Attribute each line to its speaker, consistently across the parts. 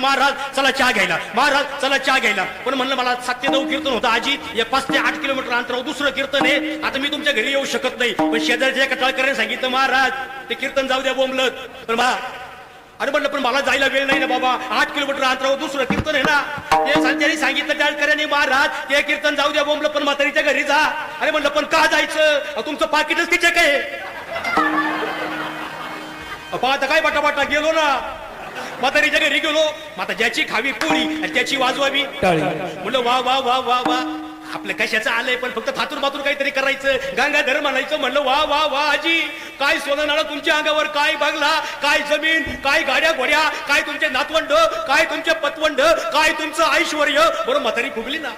Speaker 1: महाराज चला चहा घ्यायला. महाराज चला चहा घ्यायला. पण म्हणलं मला सात ते नऊ कीर्तन होतं आजी. या पाच ते आठ किलोमीटर अंतरावर दुसरं कीर्तन आहे. आता मी तुमच्या घरी येऊ शकत नाही. पण शेजारच्या एका सांगितलं महाराज ते कीर्तन जाऊ द्या बोंबलत. पण बा अरे म्हणलं पण मला जायला वेळ नाही ना बाबा. आठ किलोमीटर अंतरावर दुसरं कीर्तन आहे ना. ते त्यांनी सांगितलं टाळकऱ्याने महाराज ते कीर्तन जाऊ द्या बोंबलं पण म्हातारीच्या घरी जा. अरे म्हणलं पण का जायचं? तुमचं पाकिटच तिचे काय? आता काय बाटा बाटा गेलो ना. म्हातारीच्या घरी गेलो. आता ज्याची खावी पोळी आणि त्याची वाजवावी.
Speaker 2: टाळी.
Speaker 1: म्हणलं वा वा वा वा वा. आपलं कशाचं आलंय पण फक्त थातूर मातूर काहीतरी करायचं. गंगाधर म्हणायचं. म्हणलं वा वा वा आजी. काय सोनं नाणं तुमच्या अंगावर काय बघला काय जमीन काय गाड्या घोड्या काय तुमचे नातवंड काय तुमचे पतवंड काय तुमचं ऐश्वर? बरोबर म्हातारी फुगली ना.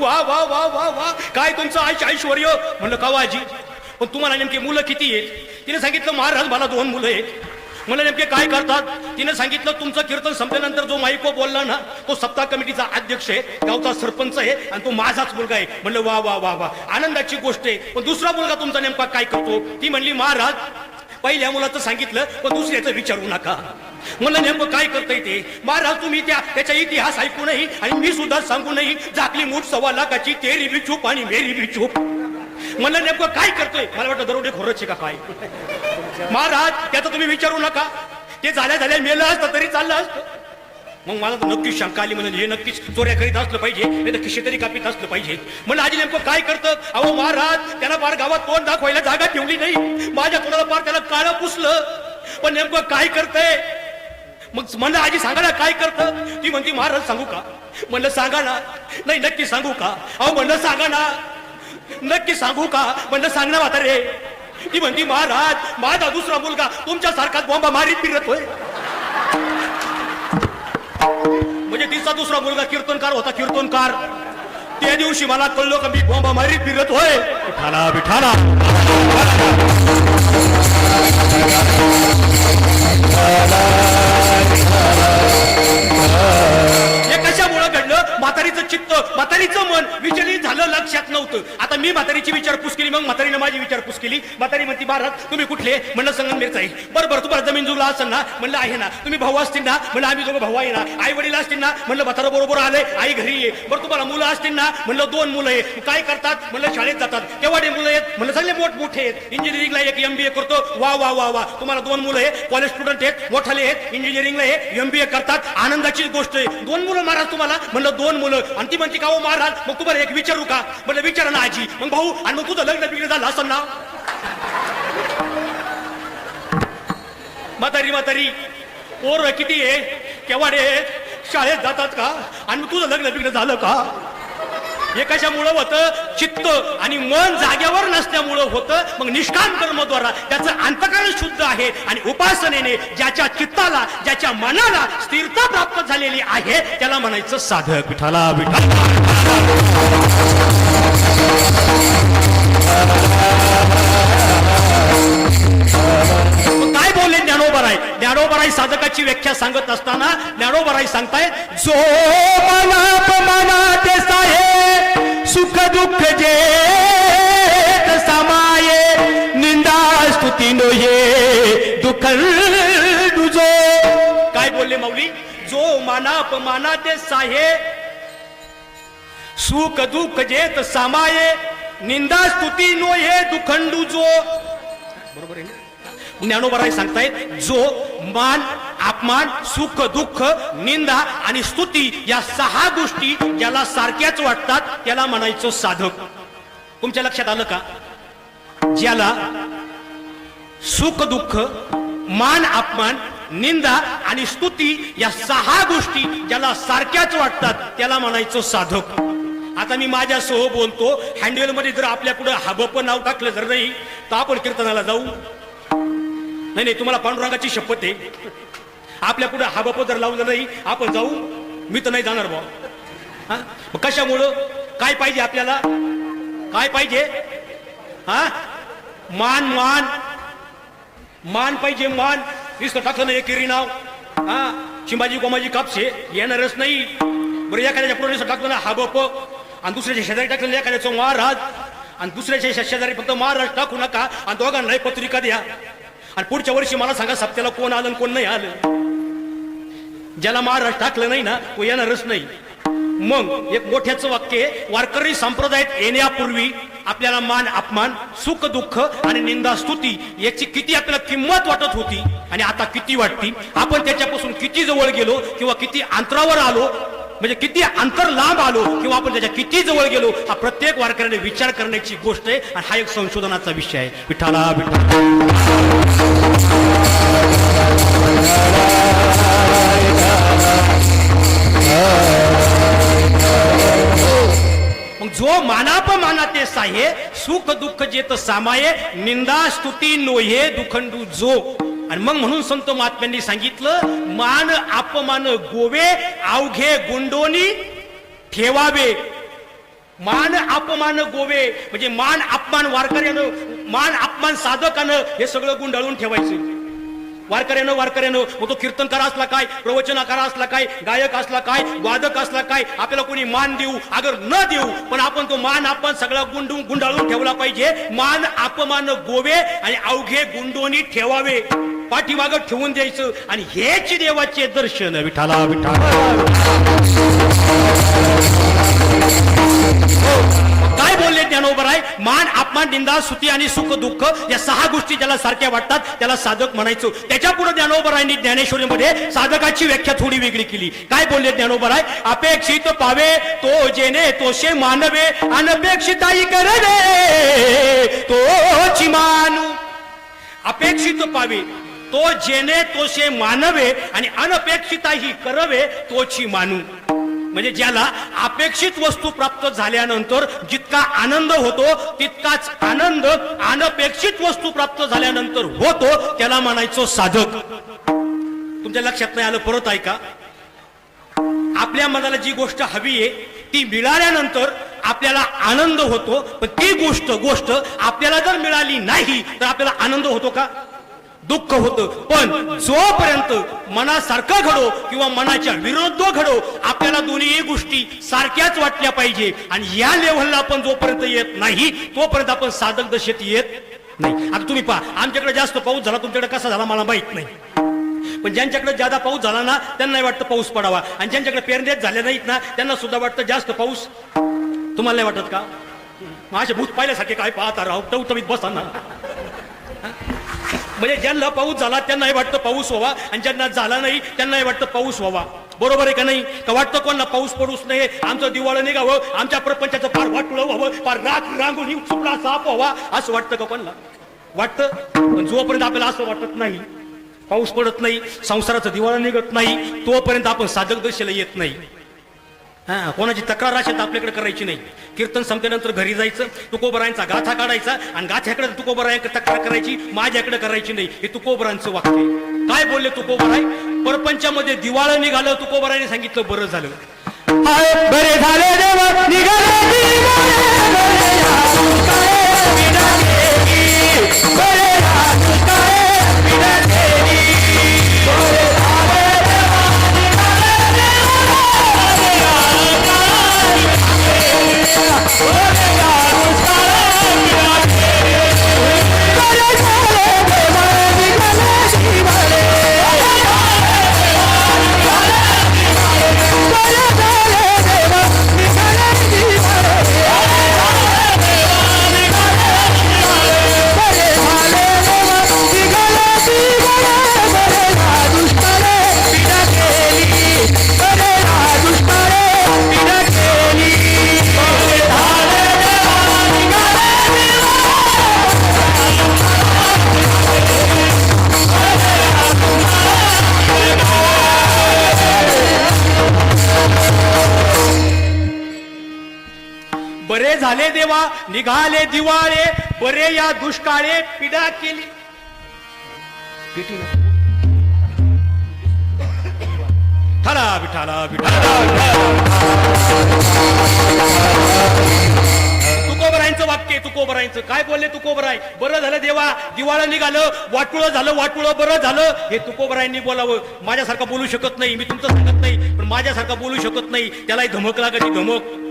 Speaker 1: वा वा वा वा वा काय तुमचं आयुष्य ऐश्वर? म्हणलं का आजी पण तुम्हाला नेमके मुलं किती आहेत? तिने सांगितलं महाराज मला दोन मुलं आहेत. मला नेमके काय करतात? तिने सांगितलं तुमचं कीर्तन संपल्यानंतर जो माईको बोलला ना तो सप्ताह कमिटीचा अध्यक्ष आहे गावचा सरपंच आहे आणि तो माझाच मुलगा आहे. म्हणलं वा वा वा वा आनंदाची गोष्ट आहे. पण दुसरा मुलगा तुमचा नेमका काय करतो? ती म्हणली महाराज पहिल्या मुलाचं सांगितलं पण दुसऱ्याचं विचारू नका. मला नेमकं काय करता ते? महाराज तुम्ही त्या त्याचा इतिहास ऐकू नाही आणि मी सुद्धा सांगू नाही झाकली मूठ सव्वा लाखाची तेरी बी चूप आणि मेरी बी चूप मला नेमकं काय करतोय? मला का काय महाराज त्याचं तुम्ही विचारू नका. ते झाल्या झाल्या मेलं असतं तरी चाललं असतं. मग मला तर नक्कीच शंका आली म्हणून हे नक्कीच चोऱ्या करीत असलं पाहिजे नाही तर खिशे तरी कापीत असलं पाहिजे. म्हणलं आजी नेमकं काय करतं? अहो महाराज त्याला पार गावात तोंड दाखवायला जागा ठेवली नाही. माझ्या तोंडाला पार त्याला काळं पुसलं. पण नेमकं काय करतंय? मग म्हणलं आजी सांगा ना काय करतं? ती म्हणती महाराज सांगू का? म्हणलं सांगा ना. नाही नक्की सांगू का? अहो म्हणलं सांगा ना. नक्की सांगू का? म्हणलं सांग ना म्हातारे. ती म्हणती महाराज माझा दुसरा मुलगा तुमच्या सारखाच बॉम्बा मारीत फिरत होय म्हणजे तिचा दुसरा मुलगा कीर्तनकार होता कीर्तनकार. त्या दिवशी मला कळलो का मी बॉम्बा मारीत फिरत होय विठाला विठाला हे म्हातारीचं चित्त म्हातारीचं मन विचलित झालं लक्षात नव्हतं. आता मी म्हातारीची विचारपूस केली मग म्हातारीनं माझी विचारपूस केली. म्हातारी म्हणती भारत तुम्ही कुठले? म्हणलं संगमनेरचा आहे. बरं बरं तुम्हाला जमीन जुळला असेल ना? म्हणलं आहे ना. तुम्ही भाऊ असतील ना? म्हणलं आम्ही दोघं भाऊ आहे ना. आई वडील असतील ना? म्हणलं म्हातारा बरोबर आलंय आई घरी ये बरं तुम्हाला मुलं असतील ना? म्हणलं दोन मुलं आहे काय करतात? म्हणलं शाळेत जातात. केवढे मुलं आहेत? म्हणलं सगळे मोठ मोठे आहेत. इंजिनिअरिंगला एक एमबीए करतो. वा वा वा वा. तुम्हाला दोन मुलं आहे कॉलेज स्टुडंट आहेत. मोठाले आहेत. इंजिनिअरिंगला आहे एमबीए करतात. आनंदाची गोष्ट आहे. दोन मुलं महाराज तुम्हाला? म्हणलं दोन मुलं आणि ती म्हणते का हो महाराज मग तुम्हाला एक विचारू का? म्हणलं विचारा ना आजी. मग भाऊ आणि मग तुझं लग्न बिग्न झालं असं ना? म्हातारी म्हातारी पोर किती आहे केव्हाडे शाळेत जातात का? आणि मग तुझं लग्न बिग्न झालं का? हे कशामुळं होतं? चित्त आणि मन जाग्यावर नसल्यामुळं होतं. मग निष्काम कर्मद्वारा त्याचं अंतकरण शुद्ध आहे आणि उपासनेने ज्याच्या चित्ताला ज्याच्या मनाला स्थिरता प्राप्त झालेली आहे त्याला म्हणायचं साधक विठाला विठाला ज्ञानोबराई साधकाची व्याख्या सांगत असताना ज्ञानोबराई सांगताय जो मनाप मनात साये सुख दुःख जे समाये निंदा स्तुती नये दुःख दुजो. काय बोलले माऊली? जो मानाप मनाते साहे सुख दुःख जेत सामाये निंदा स्तुती नो हे दुखंडू जो बरोबर आहे ज्ञानोबराय सांगतायत जो मान अपमान सुख दुःख निंदा आणि स्तुती या सहा गोष्टी ज्याला सारख्याच वाटतात त्याला म्हणायचं साधक. तुमच्या लक्षात आलं का? ज्याला सुख दुःख मान अपमान निंदा आणि स्तुती या सहा गोष्टी ज्याला सारख्याच वाटतात त्याला म्हणायचं साधक. आता मी माझ्यासह बोलतो हँडवेल मध्ये जर आपल्या पुढे हबप नाव टाकलं जर नाही तर आपण कीर्तनाला जाऊ. नाही नाही तुम्हाला पांडुरंगाची शपथ आहे. आपल्या पुढे बाप जर लावलं नाही आपण जाऊ. मी तर नाही जाणार बा हा? कशामुळं? काय पाहिजे आपल्याला? काय पाहिजे? हा? मान मान. मान पाहिजे मान. नुसतं टाकलं नाही एकेरी नाव. हा? शिंबाजी गोमाजी कापसे. येणारच नाही. बरं एखाद्याच्या पुढे नुसतं टाकलं ना हा बाप. आणि दुसऱ्याच्या शेजारी टाकलं एखाद्याचं महाराज. आणि दुसऱ्याच्या शेजारी फक्त महाराज टाकू नका. आणि दोघांनाही पत्रिका द्या. आणि पुढच्या वर्षी मला सांगा सप्त्याला कोण आलं कोण नाही आलं. ज्याला महाराज टाकलं नाही ना तो येणारच नाही. मग एक मोठ्याचं वाक्य वारकरी संप्रदायात येण्यापूर्वी आपल्याला मान अपमान सुख दुःख आणि निंदा स्तुती याची किती आपल्याला किंमत वाटत होती आणि आता किती वाटती? आपण त्याच्यापासून किती जवळ गेलो किंवा किती अंतरावर आलो? म्हणजे किती अंतर लांब आलो किंवा आपण त्याच्या किती जवळ गेलो हा प्रत्येक वारकऱ्याने विचार करण्याची गोष्ट आहे आणि हा एक संशोधनाचा विषय आहे. विठाला मग जो मानापमाना ते साहे सुख दुःख जेत सामाये निंदा स्तुती नोहे दुखंडू जो आणि मग म्हणून संत महात्म्यांनी सांगितलं मान अपमान गोवे अवघे गुंडोनी ठेवावे. मान अपमान गोवे म्हणजे मान अपमान वारकऱ्यानं मान अपमान साधकानं हे सगळं गुंडाळून ठेवायचं. वारकऱ्यानं वारकऱ्यानं मग तो कीर्तनकार असला काय प्रवचनाकार असला काय गायक असला काय वादक असला काय आपल्याला कोणी मान देऊ अगर न देऊ पण आपण तो मान आपण सगळा गुंडून गुंडाळून ठेवला पाहिजे. मान अपमान गोवे आणि अवघे गुंडोनी ठेवावे. पाठीमाग ठेवून द्यायचं आणि हेच देवाचे दर्शन विठाला विठाला हो, काय बोलले ज्ञानोबराय? मान अपमान निंदा सुती आणि सुख दुःख या सहा गोष्टी ज्याला सारख्या वाटतात त्याला साधक म्हणायचो. त्याच्या पुढे ज्ञानोबरायांनी ज्ञानेश्वरीमध्ये साधकाची व्याख्या थोडी वेगळी केली. काय बोलले ज्ञानोबर आहे अपेक्षित पावे तो जेने तोशे मानवे अनपेक्षिताई करवे तोची मानू. अपेक्षित पावे तो जेने तोशे मानवे आणि अनपेक्षिताही करवे तोची मानू. म्हणजे ज्याला अपेक्षित वस्तू प्राप्त झाल्यानंतर जितका आनंद होतो तितकाच आनंद अनपेक्षित वस्तू प्राप्त झाल्यानंतर होतो त्याला म्हणायचो साधक. तुमच्या लक्षात नाही आलं परत ऐका. आपल्या मनाला जी गोष्ट हवी आहे ती मिळाल्यानंतर आपल्याला आनंद होतो पण ती गोष्ट गोष्ट आपल्याला जर मिळाली नाही तर आपल्याला आनंद होतो का? दुःख होतं. पण जोपर्यंत मनासारखं घडो किंवा मनाच्या विरुद्ध घडो आपल्याला दोन्ही गोष्टी सारख्याच वाटल्या पाहिजे. आणि या लेव्हलला आपण जोपर्यंत येत नाही तोपर्यंत आपण साधक दशेत येत नाही. आता तुम्ही पहा आमच्याकडे जास्त पाऊस झाला तुमच्याकडे कसा झाला मला माहीत नाही. पण ज्यांच्याकडे जादा पाऊस झाला ना त्यांनाही वाटतं पाऊस पडावा. आणि ज्यांच्याकडे पेरण्यात झाले नाहीत ना त्यांना सुद्धा वाटतं जास्त पाऊस. तुम्हाला नाही वाटत का? माझे भूत पाहिल्यासारखे काय पाहता राहू टवटवीत बसा ना. म्हणजे ज्यांना पाऊस झाला त्यांनाही वाटतं पाऊस व्हावा. आणि ज्यांना झाला नाही त्यांनाही वाटतं पाऊस व्हावा. बरोबर आहे का नाही? का वाटतं कोणाला पाऊस पडूच नाही आमचं दिवाळं निघावं आमच्या प्रपंचाचं पार वाटुळं व्हावं पार राख रांगून चुकला साप व्हावा असं वाटतं का कोणाला? वाटतं. पण जोपर्यंत आपल्याला असं वाटत नाही पाऊस पडत नाही संसाराचं दिवाळं निघत नाही तोपर्यंत आपण साधक दशेला येत नाही. हा कोणाची तक्रार असेल तर आपल्याकडे करायची नाही. कीर्तन संपल्यानंतर घरी जायचं तुकोबरायांचा गाथा काढायचा आणि गाथ्याकडे तुकोबरायांकडे तक्रार करायची माझ्याकडे करायची नाही. हे तुकोबरांचं वाक्य काय बोलले तुकोबराय? परपंचामध्ये दिवाळं निघालं तुकोबरायने सांगितलं बरं झालं. बरे झाले झाले देवा निघाले दिवाळे बरे या दुष्काळे पिडा केली. ठरा विठाला तुकोबरायचं वाक्य तुकोबरायचं काय बोलले तुकोबराय बरं झालं देवा दिवाळं निघालं वाटुळं झालं वाटुळं बरं झालं. हे तुकोबरायांनी बोलावं. माझ्यासारखं बोलू शकत नाही मी तुमचं सांगत नाही पण माझ्यासारखं बोलू शकत नाही. त्यालाही धमक लागत धमक.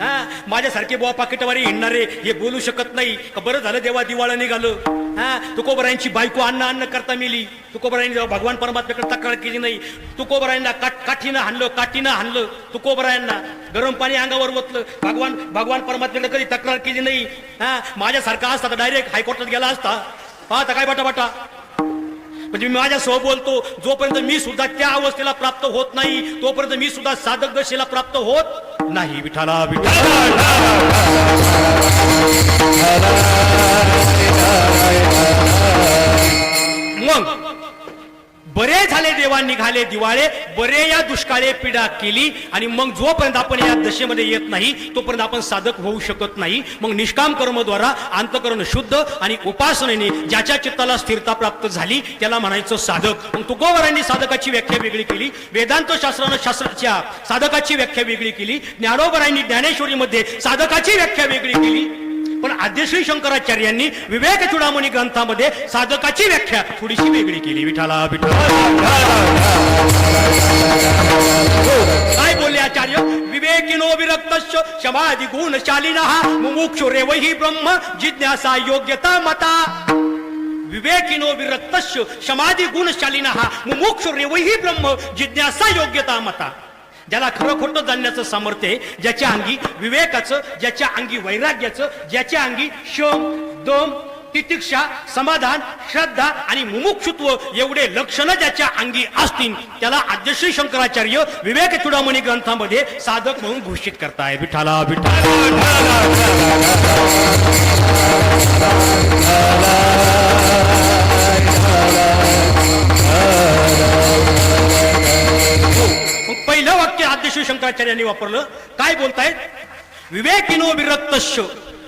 Speaker 1: हा माझ्यासारखे बुवा पाकिटवारी हिंडणारे हे बोलू शकत नाही. बरं झालं देवा दिवाळा निघालं? हा तुकोबरायांची बायको अन्न अन्न करता मिली. तुकोबरायांनी जेव्हा भगवान परमात्म्याकडे तक्रार केली नाही तुकोबरायांना काठ काठीनं हाणलं काठीनं हाणलं तुकोबरायांना गरम पाणी अंगावर ओतलं. भगवान भगवान परमात्म्याकडे कधी तक्रार केली नाही? हा माझ्यासारखा असता तर डायरेक्ट हायकोर्टात गेला असता. पाहता काय बाटा बाटा म्हणजे मी माझ्यासह बोलतो जोपर्यंत मी सुद्धा त्या अवस्थेला प्राप्त होत नाही तोपर्यंत मी सुद्धा साधक दशेला प्राप्त होत नाही विठाला विठाला मग बरे झाले देवा निघाले दिवाळे बरे या दुष्काळे पीडा केली आणि मग जोपर्यंत आपण या दशेमध्ये येत नाही तोपर्यंत आपण साधक होऊ शकत नाही. मग निष्काम कर्मद्वारा अंतकरण शुद्ध आणि उपासनेने ज्याच्या चित्ताला स्थिरता प्राप्त झाली त्याला म्हणायचं साधक. मग तुकोबरांनी साधकाची व्याख्या वेगळी केली वेदांत शास्त्रानं शास्त्राच्या साधकाची व्याख्या वेगळी केली ज्ञानोबरांनी ज्ञानेश्वरीमध्ये साधकाची व्याख्या वेगळी केली. पण आद्यश्री शंकराचार्यांनी विवेक चुडामणी ग्रंथामध्ये साधकाची व्याख्या थोडीशी वेगळी केली. विठाला विठाला आचार्य? विवेकिनो विरक्तश्च शमाधी गुणशालिनः, मुमुक्षु रेवही ब्रह्म, जिज्ञासा योग्यता मता। विवेकिनो विरक्तश्च शमाधी गुणशालिनः, मुमुक्षु रेवही ब्रह्म, जिज्ञासा योग्यता मता। ज्याला खरं खोटं जाणण्याचं सामर्थ्य आहे ज्याच्या अंगी विवेकाचं ज्याच्या अंगी वैराग्याचं ज्याच्या अंगी शम दोम तितिक्षा समाधान श्रद्धा आणि मुमुक्षुत्व एवढे लक्षणं ज्याच्या अंगी असतील त्याला आद्यश्री शंकराचार्य विवेक चुडामणी ग्रंथामध्ये साधक म्हणून घोषित करताय विठाला विठाला शिवशंकराचार्यांनी वापरलं. काय बोलतायत? विवेकिनो विरक्तश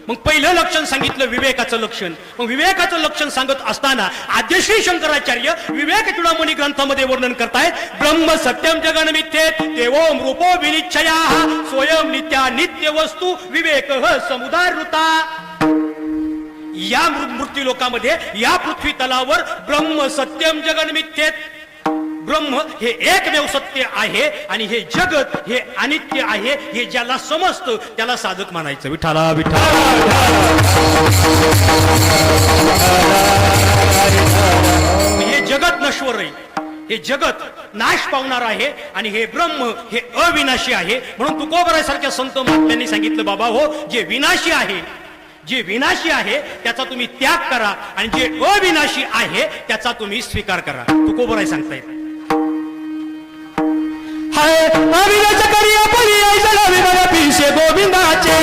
Speaker 1: मग पहिलं लक्षण सांगितलं विवेकाचं लक्षण. मग विवेकाचं लक्षण सांगत असताना आद्यश्री शंकराचार्य विवेक चुडामणी ग्रंथामध्ये वर्णन करतायत ब्रह्म सत्यम जगन मिथ्येत देवोम मृपो विनिच्छया स्वयं नित्या नित्य वस्तू विवेक समुदाय या मृत्यू लोकामध्ये या पृथ्वी तलावर ब्रह्म सत्यम जगन मिथ्येत ब्रह्म हे एकमेव सत्य आहे आणि हे जगत हे अनित्य आहे हे ज्याला समजतं त्याला साधक मानायचं विठाला विठाला हे जगत नश्वर आहे. हे जगत नाश पावणार आहे आणि हे ब्रह्म हे अविनाशी आहे. म्हणून तुकोबरासारख्या संत महात्म्यांनी सांगितलं बाबा हो जे विनाशी आहे जे विनाशी आहे त्याचा तुम्ही त्याग करा आणि जे अविनाशी आहे त्याचा तुम्ही स्वीकार करा. तुकोबराय सांगतायत.
Speaker 2: हाय अविनाश करिया आपली आई चलावी मला पिशे गोविंदाचे।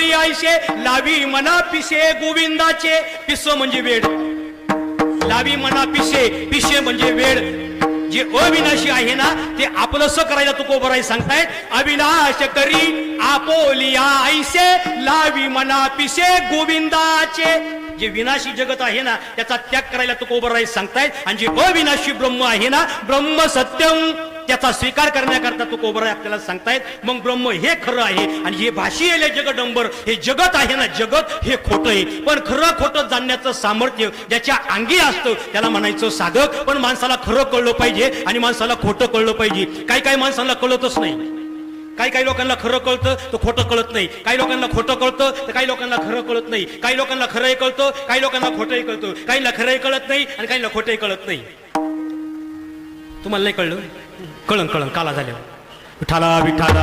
Speaker 1: बोली आयशे लावी मना पिसे गोविंदाचे. पिस म्हणजे वेळ. लावी मना पिसे पिसे म्हणजे वेळ. जे अविनाशी आहे ना ते आपलंस करायला तू कोबराई सांगतायत अविनाश करी आपोलिया आईसे लावी मना पिसे गोविंदाचे. जे विनाशी जगत आहे ना त्याचा त्याग करायला तू कोबराई सांगतायत आणि जे अविनाशी ब्रह्म आहे ना ब्रह्म सत्यम. त्याचा स्वीकार करण्याकरता तो कोबरा आपल्याला सांगतायत. मग ब्रह्म हे खरं आहे आणि हे भाषी येले जगडंबर हे जगत आहे ना जगत हे खोटं आहे. पण खरं खोटं जाणण्याचं सामर्थ्य ज्याच्या अंगी असतं त्याला म्हणायचं साधक. पण माणसाला खरं कळलं पाहिजे आणि माणसाला खोटं कळलं पाहिजे. काही काही माणसाला कळतच नाही. काही काही लोकांना खरं कळतं तर खोटं कळत नाही. काही लोकांना खोटं कळतं तर काही लोकांना खरं कळत नाही. काही लोकांना खरंही कळतं काही लोकांना खोटंही कळतं. काहींना खरंही कळत नाही आणि काहींना खोटंही कळत नाही. तुम्हाला नाही कळलं? कळण कळण काला झाल्यावर. विठाला विठाला